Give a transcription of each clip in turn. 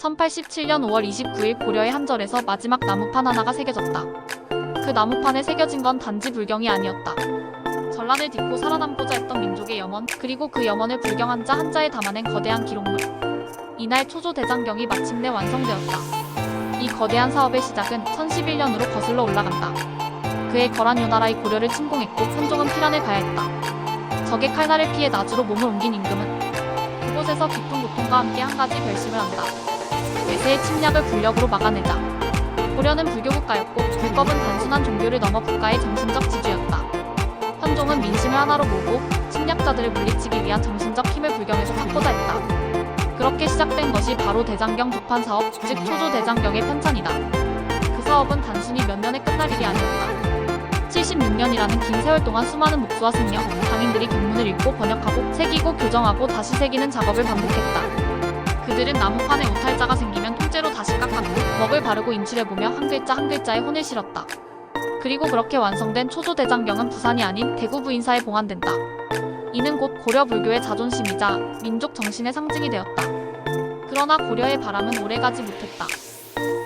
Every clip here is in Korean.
1087년 5월 29일 고려의 한 절에서 마지막 나무판 하나가 새겨졌다. 그 나무판에 새겨진 건 단지 불경이 아니었다. 전란을 딛고 살아남고자 했던 민족의 염원, 그리고 그 염원을 불경 한자 한자에 담아낸 거대한 기록물. 이날 초조 대장경이 마침내 완성되었다. 이 거대한 사업의 시작은 1011년으로 거슬러 올라간다. 그의 거란 요나라의 고려를 침공했고 현종은 피란을 가야 했다. 적의 칼날을 피해 나주로 몸을 옮긴 임금은 그곳에서 깊은 고통과 함께 한 가지 결심을 한다. 외세의 침략을 불력으로 막아내자. 고려는 불교 국가였고 불법은 단순한 종교를 넘어 국가의 정신적 지주였다. 현종은 민심을 하나로 모으고 침략자들을 물리치기 위한 정신적 힘을 불경에서 찾고자 했다. 그렇게 시작된 것이 바로 대장경 북판 사업, 즉 초조 대장경의 편찬이다. 그 사업은 단순히 몇 년에 끝날 일이 아니었다. 76년이라는 긴 세월 동안 수많은 목수와 승려, 당인들이 경문을 읽고 번역하고 새기고 교정하고 다시 새기는 작업을 반복했다. 그들은 나무판에 오탈자가 생기면 통째로 다시 깎았고 먹을 바르고 인출해보며 한 글자 한 글자에 혼을 실었다. 그리고 그렇게 완성된 초조대장경은 부산이 아닌 대구 부인사에 봉안된다. 이는 곧 고려 불교의 자존심이자 민족 정신의 상징이 되었다. 그러나 고려의 바람은 오래가지 못했다.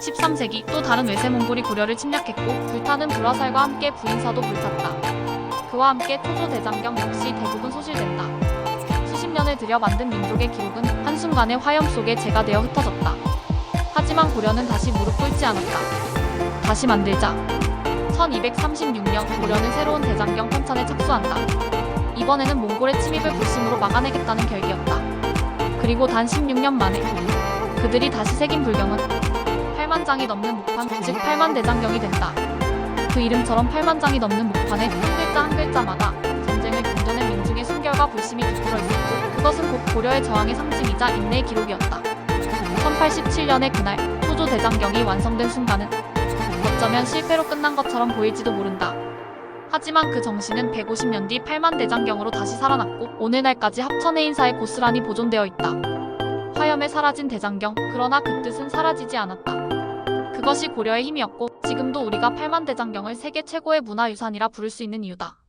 13세기 또 다른 외세 몽골이 고려를 침략했고 불타는 불화살과 함께 부인사도 불탔다. 그와 함께 초조 대장경 역시 대부분 소실된다. 년을 들여 만든 민족의 기록은 한순간에 화염 속에 재가 되어 흩어졌다. 하지만 고려는 다시 무릎 꿇지 않았다. 다시 만들자. 1236년 고려는 새로운 대장경 편찬에 착수한다. 이번에는 몽골의 침입을 불심으로 막아내겠다는 결기였다. 그리고 단 16년 만에 그들이 다시 새긴 불경은 8만 장이 넘는 목판, 즉 8만 대장경이 된다. 그 이름처럼 8만 장이 넘는 목판에 한 글자 한 글자마다 전쟁을 견뎌낸 민중의 순결과 불심이 깃들어 있었고 그것은 곧 고려의 저항의 상징이자 인내의 기록이었다. 1087년의 그날 초조 대장경이 완성된 순간은 어쩌면 실패로 끝난 것처럼 보일지도 모른다. 하지만 그 정신은 150년 뒤 8만 대장경으로 다시 살아났고 오늘날까지 합천의 인사에 고스란히 보존되어 있다. 화염에 사라진 대장경, 그러나 그 뜻은 사라지지 않았다. 그것이 고려의 힘이었고 지금도 우리가 8만 대장경을 세계 최고의 문화유산이라 부를 수 있는 이유다.